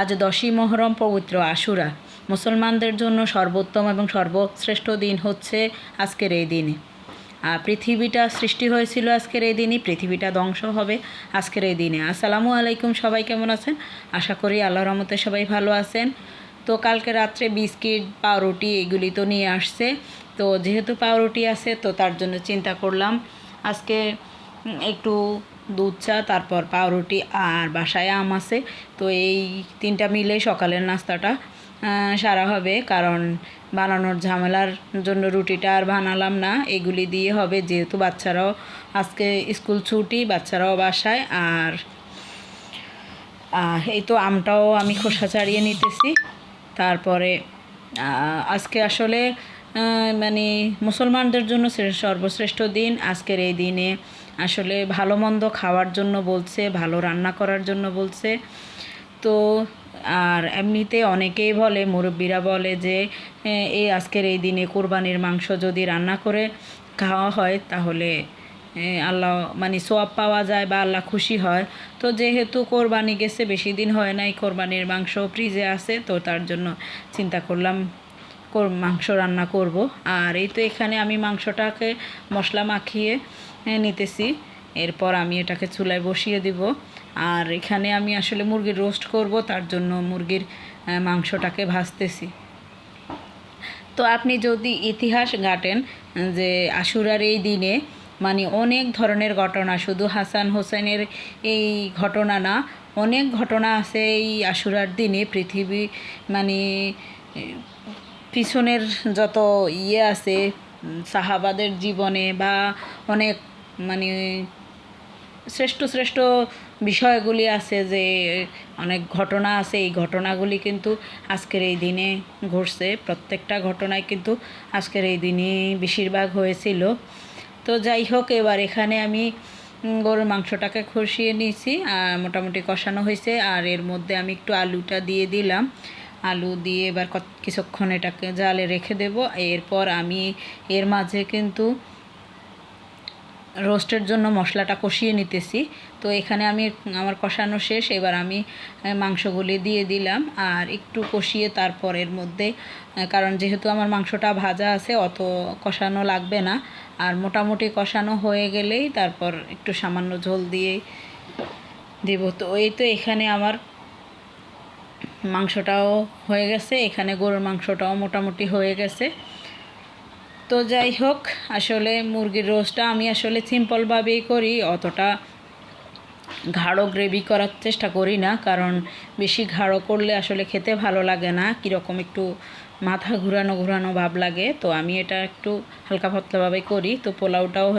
আজ দশই মহরম পবিত্র আশুরা। মুসলমানদের জন্য সর্বোত্তম এবং সর্বশ্রেষ্ঠ দিন হচ্ছে আজকের এই দিনে। আর পৃথিবীটা সৃষ্টি হয়েছিল আজকের এই দিনই, পৃথিবীটা ধ্বংস হবে আজকের এই দিনে। আসসালামু আলাইকুম, সবাই কেমন আছেন? আশা করি আল্লাহ রহমতে সবাই ভালো আছেন। তো কালকে রাত্রে বিস্কিট, পাউরুটি এগুলি তো নিয়ে আসছে। তো যেহেতু পাউরুটি আছে, তো তার জন্য চিন্তা করলাম আজকে একটু দুধ চা, তারপর পাউরুটি আর বাসায় আম আছে। তো এই তিনটা মিলে সকালের নাস্তাটা সারা হবে। কারণ বানানোর ঝামেলার জন্য রুটিটা আর বানালাম না। এগুলি দিয়ে হবে যেহেতু বাচ্চারাও আজকে স্কুল ছুটি, বাচ্চারাও বাসায়। আর এই তো আমটাও আমি খোসা ছাড়িয়ে নিতেছি। তারপরে আজকে আসলে মানে মুসলমানদের জন্য সর্বশ্রেষ্ঠ দিন। আজকের এই দিনে আসলে ভালো মন্দ খাওয়ার জন্য বলছে, ভালো রান্না করার জন্য বলছে। তো আর এমনিতে অনেকেই বলে, মুরব্বীরা বলে যে এই আজকের এই দিনে কোরবানির মাংস যদি রান্না করে খাওয়া হয় তাহলে আল্লাহ মানে সোয়াব পাওয়া যায় বা আল্লাহ খুশি হয়। তো যেহেতু কোরবানি গেছে, বেশি দিন হয় নাই, কোরবানির মাংস ফ্রিজে আছে, তো তার জন্য চিন্তা করলাম কোর- মাংস রান্না করব। আর এই তো এখানে আমি মাংসটাকে মশলা মাখিয়ে নিতেছি। এরপর আমি এটাকে চুলায় বসিয়ে দিব। আর এখানে আমি আসলে মুরগির রোস্ট করব, তার জন্য মুরগির মাংসটাকে ভাজতেছি। তো আপনি যদি ইতিহাস ঘাটেন, যে আশুরার এই দিনে মানে অনেক ধরনের ঘটনা, শুধু হাসান হোসেনের এই ঘটনা না, অনেক ঘটনা আছে এই আশুরার দিনে, পৃথিবী মানে পিছনের যত ইয়ে আছে সাহাবাদের জীবনে বা অনেক মানে শ্রেষ্ঠ শ্রেষ্ঠ বিষয়গুলি আছে যে অনেক ঘটনা আছে, এই ঘটনাগুলি কিন্তু আজকের এই দিনে ঘটছে। প্রত্যেকটা ঘটনায় কিন্তু আজকের এই দিনে বেশিরভাগ হয়েছিল। তো যাই হোক, এবার এখানে আমি গরুর মাংসটাকে খসিয়ে নিয়েছি, আর মোটামুটি কষানো হয়েছে, আর এর মধ্যে আমি একটু আলুটা দিয়ে দিলাম। আলু দিয়ে এবার কিছুক্ষণ এটাকে জালে রেখে দেব। এরপর আমি এর মাঝে কিন্তু রোস্টের জন্য মশলাটা কষিয়ে নিতেছি। তো এখানে আমি আমার কষানো শেষ। এবার আমি মাংসগুলি দিয়ে দিলাম আর একটু কষিয়ে তারপর এর মধ্যে কারণ যেহেতু আমার মাংসটা ভাজা আছে, অত কষানো লাগবে না। আর মোটামুটি কষানো হয়ে গেলেই তারপর একটু সামান্য ঝোল দিয়ে দিব। তো এই তো এখানে আমার মাংসটাও হয়ে গেছে, এখানে গরুর মাংসটাও মোটামুটি হয়ে গেছে। তো যাই হোক, আসলে মুরগির রোস্টটা আমি আসলে সিম্পলভাবেই করি, অতটা গাঢ় গ্রেভি করার চেষ্টা করি না, কারণ বেশি গাঢ় করলে আসলে খেতে ভালো লাগে না, কীরকম একটু মাথা ঘুরানো ঘুরানো ভাব লাগে। তো আমি এটা একটু হালকা পাতলাভাবে করি, তো পোলাওটাও